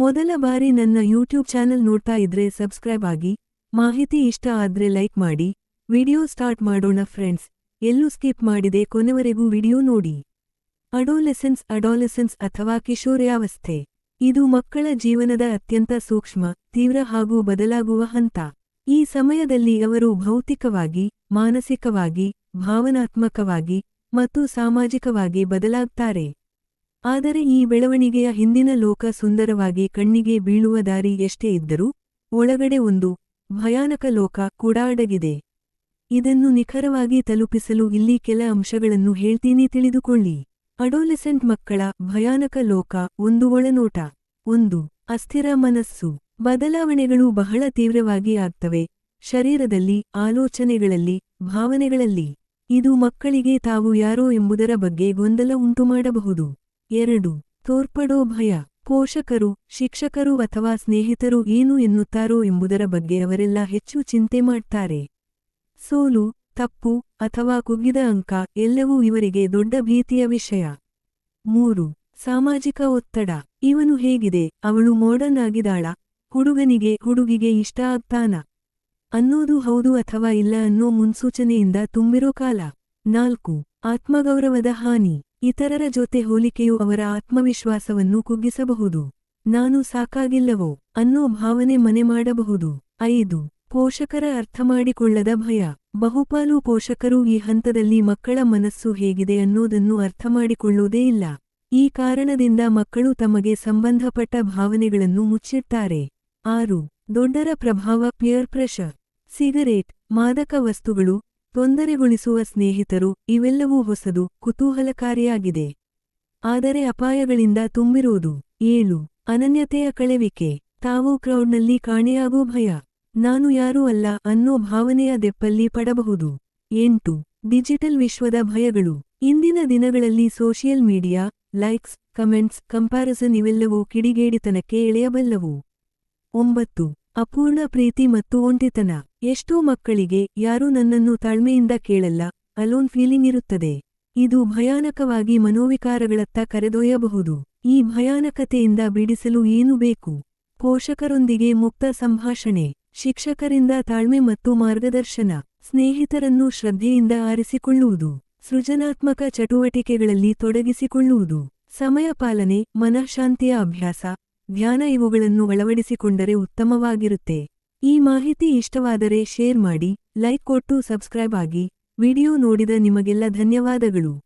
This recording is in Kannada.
ಮೊದಲ ಬಾರಿ ನನ್ನ ಯೂಟ್ಯೂಬ್ ಚಾನೆಲ್ ನೋಡ್ತಾ ಇದ್ರೆ ಸಬ್ಸ್ಕ್ರೈಬ್ ಆಗಿ, ಮಾಹಿತಿ ಇಷ್ಟ ಆದ್ರೆ ಲೈಕ್ ಮಾಡಿ ವಿಡಿಯೋ ಸ್ಟಾರ್ಟ್ ಮಾಡೋಣ ಫ್ರೆಂಡ್ಸ್ ಎಲ್ಲೂ ಸ್ಕಿಪ್ ಮಾಡಿದೆ ಕೊನೆವರೆಗೂ ವಿಡಿಯೋ ನೋಡಿ. ಅಡೋಲೆಸೆನ್ಸ್ ಅಡೋಲೆಸೆನ್ಸ್ ಅಥವಾ ಕಿಶೋರ್ಯಾವಸ್ಥೆ. ಇದು ಮಕ್ಕಳ ಜೀವನದ ಅತ್ಯಂತ ಸೂಕ್ಷ್ಮ, ತೀವ್ರ ಹಾಗೂ ಬದಲಾಗುವ ಹಂತ. ಈ ಸಮಯದಲ್ಲಿ ಅವರು ಭೌತಿಕವಾಗಿ, ಮಾನಸಿಕವಾಗಿ, ಭಾವನಾತ್ಮಕವಾಗಿ ಮತ್ತು ಸಾಮಾಜಿಕವಾಗಿ ಬದಲಾಗ್ತಾರೆ. ಆದರೆ ಈ ಬೆಳವಣಿಗೆಯ ಹಿಂದಿನ ಲೋಕ ಸುಂದರವಾಗಿ ಕಣ್ಣಿಗೆ ಬೀಳುವ ದಾರಿ ಎಷ್ಟೇ ಇದ್ದರೂ, ಒಳಗಡೆ ಒಂದು ಭಯಾನಕ ಲೋಕ ಕೂಡ ಅಡಗಿದೆ. ಇದನ್ನು ನಿಖರವಾಗಿ ತಲುಪಿಸಲು ಇಲ್ಲಿ ಕೆಲ ಅಂಶಗಳನ್ನು ಹೇಳ್ತೀನಿ ತಿಳಿದುಕೊಳ್ಳಿ. ಅಡೋಲೆಸೆಂಟ್ ಮಕ್ಕಳ ಭಯಾನಕ ಲೋಕ ಒಂದು ಒಳನೋಟ. ಒಂದು, ಅಸ್ಥಿರ ಮನಸ್ಸು. ಬದಲಾವಣೆಗಳು ಬಹಳ ತೀವ್ರವಾಗಿ ಆಗ್ತವೆ. ಶರೀರದಲ್ಲಿ, ಆಲೋಚನೆಗಳಲ್ಲಿ, ಭಾವನೆಗಳಲ್ಲಿ. ಇದು ಮಕ್ಕಳಿಗೆ ತಾವು ಯಾರೋ ಎಂಬುದರ ಬಗ್ಗೆ ಗೊಂದಲ ಉಂಟುಮಾಡಬಹುದು. ಎರಡು. ತೋರ್ಪಡೋ ಭಯ. ಪೋಷಕರು, ಶಿಕ್ಷಕರು ಅಥವಾ ಸ್ನೇಹಿತರು ಏನು ಎನ್ನುತ್ತಾರೋ ಎಂಬುದರ ಬಗ್ಗೆ ಅವರೆಲ್ಲ ಹೆಚ್ಚು ಚಿಂತೆ ಮಾಡ್ತಾರೆ. ಸೋಲು, ತಪ್ಪು ಅಥವಾ ಕುಗ್ಗಿದ ಅಂಕ ಎಲ್ಲವೂ ಇವರಿಗೆ ದೊಡ್ಡ ಭೀತಿಯ ವಿಷಯ. ಮೂರು. ಸಾಮಾಜಿಕ ಒತ್ತಡ. ಇವನು ಹೇಗಿದೆ, ಅವಳು ಮಾಡರ್ನ್ ಆಗಿದಾಳ ಹುಡುಗನಿಗೆ ಹುಡುಗಿಗೆ ಇಷ್ಟ ಆಗ್ತಾನ? ಅನ್ನೋದು ಹೌದು ಅಥವಾ ಇಲ್ಲ ಅನ್ನೋ ಮುನ್ಸೂಚನೆಯಿಂದ ತುಂಬಿರೋ ಕಾಲ. ನಾಲ್ಕು. ಆತ್ಮಗೌರವದ ಹಾನಿ. ಇತರರ ಜೊತೆ ಹೋಲಿಕೆಯು ಅವರ ಆತ್ಮವಿಶ್ವಾಸವನ್ನು ಕುಗ್ಗಿಸಬಹುದು. ನಾನು ಸಾಕಾಗಿಲ್ಲವೋ ಅನ್ನೋ ಭಾವನೆ ಮನೆ ಮಾಡಬಹುದು. ಐದು, ಪೋಷಕರ ಅರ್ಥಮಾಡಿಕೊಳ್ಳದ ಭಯ. ಬಹುಪಾಲು ಪೋಷಕರು ಈ ಹಂತದಲ್ಲಿ ಮಕ್ಕಳ ಮನಸ್ಸು ಹೇಗಿದೆ ಅನ್ನೋದನ್ನು ಅರ್ಥಮಾಡಿಕೊಳ್ಳುವುದೇ ಇಲ್ಲ. ಈ ಕಾರಣದಿಂದ ಮಕ್ಕಳು ತಮಗೆ ಸಂಬಂಧಪಟ್ಟ ಭಾವನೆಗಳನ್ನು ಮುಚ್ಚಿಡ್ತಾರೆ. ಆರು, ದೊಡ್ಡರ ಪ್ರಭಾವ ಪಿಯರ್ ಪ್ರೆಷರ್ ಸಿಗರೇಟ್, ಮಾದಕ ವಸ್ತುಗಳು ತೊಂದರೆಗೊಳಿಸುವ ಸ್ನೇಹಿತರು, ಇವೆಲ್ಲವೂ ಹೊಸದು, ಕುತೂಹಲಕಾರಿಯಾಗಿದೆ. ಆದರೆ ಅಪಾಯಗಳಿಂದ ತುಂಬಿರುವುದು ಏಳು. ಅನನ್ಯತೆಯ ಕಳೆವಿಕೆ. ತಾವು ಕ್ರೌಡ್ನಲ್ಲಿ ಕಾಣೆಯಾಗೋ ಭಯ. ನಾನು ಯಾರೂ ಅಲ್ಲ ಅನ್ನೋ ಭಾವನೆಯ ದೆಪ್ಪಲ್ಲಿ ಪಡಬಹುದು. ಎಂಟು. ಡಿಜಿಟಲ್ ವಿಶ್ವದ ಭಯಗಳು. ಇಂದಿನ ದಿನಗಳಲ್ಲಿ social media, likes, comments comparison ಇವೆಲ್ಲವೂ ಕಿಡಿಗೇಡಿತನಕ್ಕೆ ಎಳೆಯಬಲ್ಲವು. ಒಂಬತ್ತು. ಅಪೂರ್ಣ ಪ್ರೀತಿ ಮತ್ತು ಒಂಟಿತನ. ಎಷ್ಟೋ ಮಕ್ಕಳಿಗೆ ಯಾರೂ ನನ್ನನ್ನು ತಾಳ್ಮೆಯಿಂದ ಕೇಳಲ್ಲ ಅಲೋನ್ ಫೀಲಿಂಗ್ ಇರುತ್ತದೆ. ಇದು ಭಯಾನಕವಾಗಿ ಮನೋವಿಕಾರಗಳತ್ತ ಕರೆದೊಯ್ಯಬಹುದು. ಈ ಭಯಾನಕತೆಯಿಂದ ಬಿಡಿಸಲು ಏನು ಬೇಕು? ಪೋಷಕರೊಂದಿಗೆ ಮುಕ್ತ ಸಂಭಾಷಣೆ. ಶಿಕ್ಷಕರಿಂದ ತಾಳ್ಮೆ ಮತ್ತು ಮಾರ್ಗದರ್ಶನ. ಸ್ನೇಹಿತರನ್ನು ಶ್ರದ್ಧೆಯಿಂದ ಆರಿಸಿಕೊಳ್ಳುವುದು. ಸೃಜನಾತ್ಮಕ ಚಟುವಟಿಕೆಗಳಲ್ಲಿ ತೊಡಗಿಸಿಕೊಳ್ಳುವುದು. ಸಮಯ ಪಾಲನೆ, ಮನಃಶಾಂತಿಯ ಅಭ್ಯಾಸ. ಧ್ಯಾನ ಇವುಗಳನ್ನು ಅಳವಡಿಸಿಕೊಂಡರೆ ಉತ್ತಮವಾಗಿರುತ್ತೆ. ಈ ಮಾಹಿತಿ ಇಷ್ಟವಾದರೆ ಶೇರ್ ಮಾಡಿ, ಲೈಕ್ ಕೊಟ್ಟು ಸಬ್ಸ್ಕ್ರೈಬ್ ಆಗಿ. ವಿಡಿಯೋ ನೋಡಿದ ನಿಮಗೆಲ್ಲ ಧನ್ಯವಾದಗಳು.